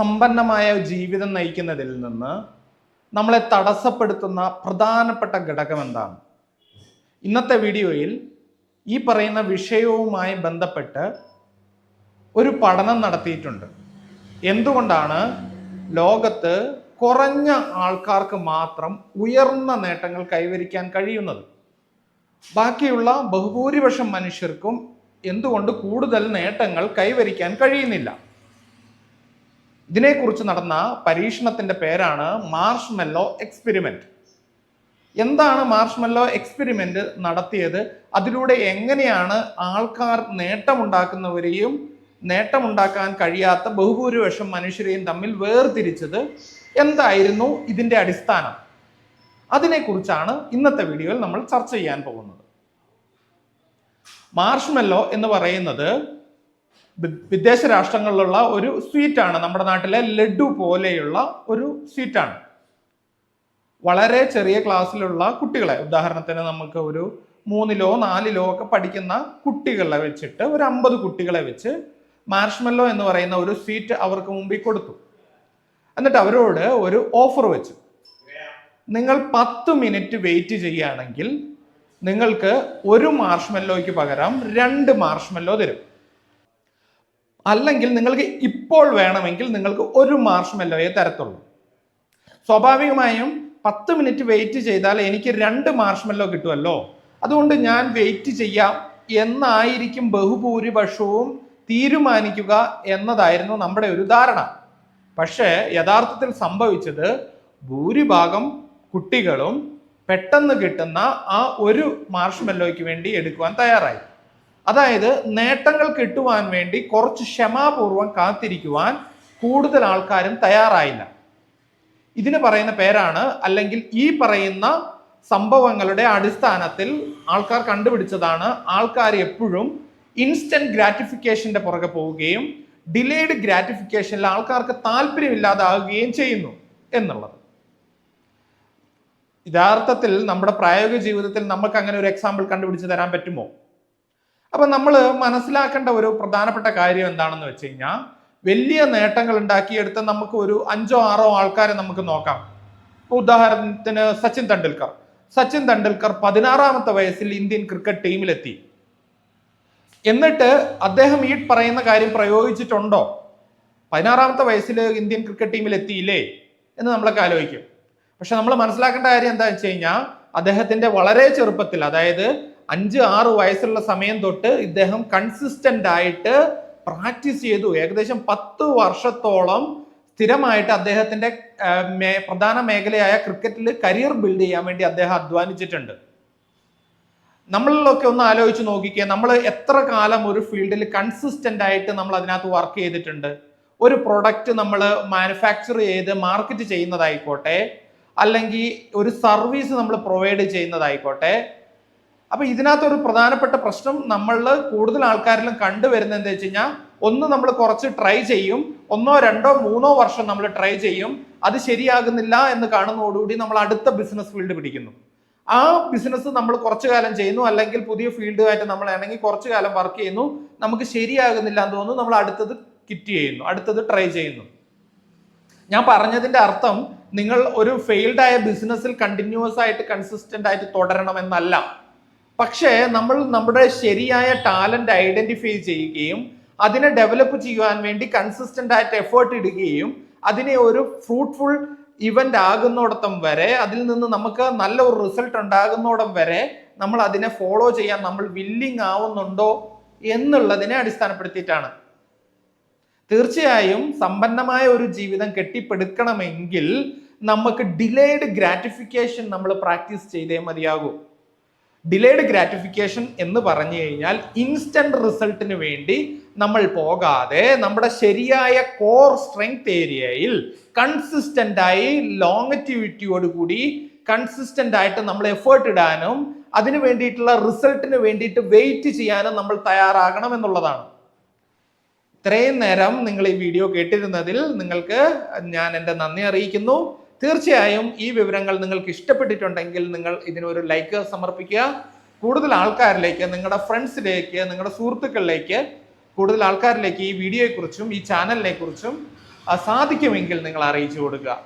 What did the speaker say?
സമ്പന്നമായ ജീവിതം നയിക്കുന്നതിൽ നിന്ന് നമ്മളെ തടസ്സപ്പെടുത്തുന്ന പ്രധാനപ്പെട്ട ഘടകം എന്താണ്? ഇന്നത്തെ വീഡിയോയിൽ ഈ പറയുന്ന വിഷയവുമായി ബന്ധപ്പെട്ട് ഒരു പഠനം നടത്തിയിട്ടുണ്ട്. എന്തുകൊണ്ടാണ്? ലോകത്ത് കുറഞ്ഞ ആൾക്കാർക്ക് മാത്രം ഉയർന്ന നേട്ടങ്ങൾ കൈവരിക്കാൻ കഴിയുന്നത്. ബാക്കിയുള്ള ബഹുഭൂരിപക്ഷം മനുഷ്യർക്കും എന്തുകൊണ്ട് കൂടുതൽ നേട്ടങ്ങൾ കൈവരിക്കാൻ കഴിയുന്നില്ല? ഇതിനെക്കുറിച്ച് നടന്ന പരീക്ഷണത്തിന്റെ പേരാണ് മാർഷ് മെല്ലോ എക്സ്പെരിമെന്റ്. എന്താണ് മാർഷ് മെല്ലോ എക്സ്പെരിമെന്റ് നടത്തിയത്? അതിലൂടെ എങ്ങനെയാണ് ആൾക്കാർ നേട്ടമുണ്ടാക്കുന്നവരെയും നേട്ടമുണ്ടാക്കാൻ കഴിയാത്ത ബഹുഭൂരിപക്ഷം മനുഷ്യരെയും തമ്മിൽ വേർതിരിച്ചത് എന്തായിരുന്നു ഇതിന്റെ അടിസ്ഥാനം? അതിനെക്കുറിച്ചാണ് ഇന്നത്തെ വീഡിയോയിൽ നമ്മൾ ചർച്ച ചെയ്യാൻ പോകുന്നത്. മാർഷ്മെല്ലോ എന്ന് പറയുന്നത് വിദേശ രാഷ്ട്രങ്ങളിലുള്ള ഒരു സ്വീറ്റാണ്. നമ്മുടെ നാട്ടിലെ ലഡു പോലെയുള്ള ഒരു സ്വീറ്റാണ്. വളരെ ചെറിയ ക്ലാസ്സിലുള്ള കുട്ടികളെ. ഉദാഹരണത്തിന് നമുക്ക് ഒരു മൂന്നിലോ നാലിലോ ഒക്കെ പഠിക്കുന്ന കുട്ടികളെ വെച്ചിട്ട് ഒരു അമ്പത് കുട്ടികളെ വെച്ച് മാർഷ്മെല്ലോ എന്ന് പറയുന്ന ഒരു സ്വീറ്റ് അവർക്ക് മുമ്പിൽ കൊടുത്തു. എന്നിട്ട് അവരോട് ഒരു ഓഫർ വെച്ചു. നിങ്ങൾ പത്ത് മിനിറ്റ് വെയിറ്റ് ചെയ്യുകയാണെങ്കിൽ നിങ്ങൾക്ക് ഒരു മാർഷ്മെല്ലോയ്ക്ക് പകരം രണ്ട് മാർഷ്മെല്ലോ തരും. അല്ലെങ്കിൽ നിങ്ങൾക്ക് ഇപ്പോൾ വേണമെങ്കിൽ നിങ്ങൾക്ക് ഒരു മാർഷ്മെല്ലോയെ തരത്തുള്ളൂ. സ്വാഭാവികമായും പത്ത് മിനിറ്റ് വെയിറ്റ് ചെയ്താൽ എനിക്ക് രണ്ട് മാർഷ്മെല്ലോ കിട്ടുമല്ലോ അതുകൊണ്ട് ഞാൻ വെയിറ്റ് ചെയ്യാം എന്നായിരിക്കും ബഹുഭൂരിപക്ഷവും തീരുമാനിക്കുക എന്നതായിരുന്നു നമ്മുടെ ഒരു ധാരണ. പക്ഷേ യഥാർത്ഥത്തിൽ സംഭവിച്ചത് ഭൂരിഭാഗം കുട്ടികളും പെട്ടെന്ന് കിട്ടുന്ന ആ ഒരു മാർഷ്മെല്ലോയ്ക്ക് വേണ്ടി എടുക്കുവാൻ തയ്യാറായി. അതായത് നേട്ടങ്ങൾ കിട്ടുവാൻ വേണ്ടി കുറച്ച് ക്ഷമാപൂർവം കാത്തിരിക്കുവാൻ കൂടുതൽ ആൾക്കാരും തയ്യാറായില്ല. ഇതിന് പറയുന്ന പേരാണ് അല്ലെങ്കിൽ ഈ പറയുന്ന സംഭവങ്ങളുടെ അടിസ്ഥാനത്തിൽ ആൾക്കാർ കണ്ടുപിടിച്ചതാണ്. ആൾക്കാർ എപ്പോഴും ഇൻസ്റ്റന്റ് ഗ്രാറ്റിഫിക്കേഷന്റെ പുറകെ പോവുകയും ഡിലേഡ് ഗ്രാറ്റിഫിക്കേഷനിൽ ആൾക്കാർക്ക് താല്പര്യമില്ലാതാകുകയും ചെയ്യുന്നു എന്നുള്ളത്. യഥാർത്ഥത്തിൽ നമ്മുടെ പ്രായോഗിക ജീവിതത്തിൽ നമുക്ക് അങ്ങനെ ഒരു എക്സാമ്പിൾ കണ്ടുപിടിച്ച് തരാൻ പറ്റുമോ? അപ്പൊ നമ്മൾ മനസ്സിലാക്കേണ്ട ഒരു പ്രധാനപ്പെട്ട കാര്യം എന്താണെന്ന് വെച്ച് കഴിഞ്ഞാൽ വലിയ നേട്ടങ്ങൾ ഉണ്ടാക്കിയെടുത്ത് നമുക്ക് ഒരു അഞ്ചോ ആറോ ആൾക്കാരെ നമുക്ക് നോക്കാം. ഉദാഹരണത്തിന് സച്ചിൻ തെണ്ടുൽക്കർ സച്ചിൻ തെണ്ടുൽക്കർ പതിനാറാമത്തെ വയസ്സിൽ ഇന്ത്യൻ ക്രിക്കറ്റ് ടീമിലെത്തി. എന്നിട്ട് അദ്ദേഹം ഈ പറയുന്ന കാര്യം പ്രയോഗിച്ചിട്ടുണ്ടോ? പതിനാറാമത്തെ വയസ്സിൽ ഇന്ത്യൻ ക്രിക്കറ്റ് ടീമിൽ എത്തിയില്ലേ എന്ന് നമ്മളൊക്കെ ആലോചിക്കും. പക്ഷെ നമ്മൾ മനസ്സിലാക്കേണ്ട കാര്യം എന്താ വെച്ച് കഴിഞ്ഞാൽ അദ്ദേഹത്തിന്റെ വളരെ ചെറുപ്പത്തിൽ അതായത് അഞ്ച് ആറ് വയസ്സുള്ള സമയം തൊട്ട് ഇദ്ദേഹം കൺസിസ്റ്റന്റ് ആയിട്ട് പ്രാക്ടീസ് ചെയ്തു. ഏകദേശം പത്ത് വർഷത്തോളം സ്ഥിരമായിട്ട് അദ്ദേഹത്തിന്റെ പ്രധാന മേഖലയായ ക്രിക്കറ്റിൽ കരിയർ ബിൽഡ് ചെയ്യാൻ വേണ്ടി അദ്ദേഹം അധ്വാനിച്ചിട്ടുണ്ട്. നമ്മളിലൊക്കെ ഒന്ന് ആലോചിച്ച് നോക്കിക്കേ നമ്മൾ എത്ര കാലം ഒരു ഫീൽഡിൽ കൺസിസ്റ്റന്റ് ആയിട്ട് നമ്മൾ അതിനകത്ത് വർക്ക് ചെയ്തിട്ടുണ്ട്? ഒരു പ്രൊഡക്റ്റ് നമ്മൾ മാനുഫാക്ചർ ചെയ്ത് മാർക്കറ്റ് ചെയ്യുന്നതായിക്കോട്ടെ അല്ലെങ്കിൽ ഒരു സർവീസ് നമ്മൾ പ്രൊവൈഡ് ചെയ്യുന്നതായിക്കോട്ടെ അപ്പൊ ഇതിനകത്ത് ഒരു പ്രധാനപ്പെട്ട പ്രശ്നം നമ്മളിൽ കൂടുതൽ ആൾക്കാരിലും കണ്ടുവരുന്നത് എന്താ വെച്ച് കഴിഞ്ഞാൽ ഒന്ന് നമ്മൾ കുറച്ച് ട്രൈ ചെയ്യും ഒന്നോ രണ്ടോ മൂന്നോ വർഷം നമ്മൾ ട്രൈ ചെയ്യും അത് ശരിയാകുന്നില്ല എന്ന് കാണുന്നതോടുകൂടി നമ്മൾ അടുത്ത ബിസിനസ് ഫീൽഡ് പിടിക്കുന്നു. ആ ബിസിനസ് നമ്മൾ കുറച്ചു കാലം ചെയ്യുന്നു അല്ലെങ്കിൽ പുതിയ ഫീൽഡുമായിട്ട് നമ്മൾ ആണെങ്കിൽ കുറച്ചു കാലം വർക്ക് ചെയ്യുന്നു നമുക്ക് ശരിയാകുന്നില്ല എന്ന് തോന്നുന്നു നമ്മൾ അടുത്തത് കിറ്റ് ചെയ്യുന്നു അടുത്തത് ട്രൈ ചെയ്യുന്നു. ഞാൻ പറഞ്ഞതിന്റെ അർത്ഥം നിങ്ങൾ ഒരു ഫെയിൽഡ് ആയ ബിസിനസ്സിൽ കണ്ടിന്യൂസ് ആയിട്ട് കൺസിസ്റ്റന്റ് ആയിട്ട് തുടരണമെന്നല്ല പക്ഷേ നമ്മൾ നമ്മുടെ ശരിയായ ടാലന്റ് ഐഡന്റിഫൈ ചെയ്യുകയും അതിനെ ഡെവലപ്പ് ചെയ്യുവാൻ വേണ്ടി കൺസിസ്റ്റന്റ് ആയിട്ട് എഫേർട്ട് ഇടുകയും അതിനെ ഒരു ഫ്രൂട്ട്ഫുൾ ഇവന്റ് ആകുന്നോടത്തം വരെ അതിൽ നിന്ന് നമുക്ക് നല്ല ഒരു റിസൾട്ട് ഉണ്ടാകുന്നോടം വരെ നമ്മൾ അതിനെ ഫോളോ ചെയ്യാൻ നമ്മൾ വില്ലിങ് ആവുന്നുണ്ടോ എന്നുള്ളതിനെ അടിസ്ഥാനപ്പെടുത്തിയിട്ടാണ്. തീർച്ചയായും സമ്പന്നമായ ഒരു ജീവിതം കെട്ടിപ്പടുക്കണമെങ്കിൽ നമുക്ക് ഡിലേഡ് ഗ്രാറ്റിഫിക്കേഷൻ നമ്മൾ പ്രാക്ടീസ് ചെയ്തേ മതിയാകൂ. ഡിലേഡ് ഗ്രാറ്റിഫിക്കേഷൻ എന്ന് പറഞ്ഞു കഴിഞ്ഞാൽ ഇൻസ്റ്റന്റ് റിസൾട്ടിന് വേണ്ടി നമ്മൾ പോകാതെ നമ്മുടെ ശരിയായ കോർ സ്ട്രെങ്ത് ഏരിയയിൽ കൺസിസ്റ്റന്റ് ആയി ലോങ്ങറ്റിവിറ്റിയോട് കൂടി കൺസിസ്റ്റന്റ് ആയിട്ട് നമ്മൾ എഫേർട്ട് ഇടാനും അതിന് വേണ്ടിയിട്ടുള്ള റിസൾട്ടിന് വേണ്ടിയിട്ട് വെയിറ്റ് ചെയ്യാനും നമ്മൾ തയ്യാറാകണം എന്നുള്ളതാണ്. ഇത്രയും നേരം നിങ്ങൾ ഈ വീഡിയോ കേട്ടിരുന്നതിൽ നിങ്ങൾക്ക് ഞാൻ എന്റെ നന്ദി അറിയിക്കുന്നു. തീർച്ചയായും ഈ വിവരങ്ങൾ നിങ്ങൾക്ക് ഇഷ്ടപ്പെട്ടിട്ടുണ്ടെങ്കിൽ നിങ്ങൾ ഇതിനൊരു ലൈക്ക് സമർപ്പിക്കുക. കൂടുതൽ ആൾക്കാരിലേക്ക് നിങ്ങളുടെ ഫ്രണ്ട്സിലേക്ക് നിങ്ങളുടെ സുഹൃത്തുക്കളിലേക്ക് കൂടുതൽ ആൾക്കാരിലേക്ക് ഈ വീഡിയോയെക്കുറിച്ചും ഈ ചാനലിനെ കുറിച്ചും സാധിക്കുമെങ്കിൽ നിങ്ങൾ അറിയിച്ചു കൊടുക്കുക.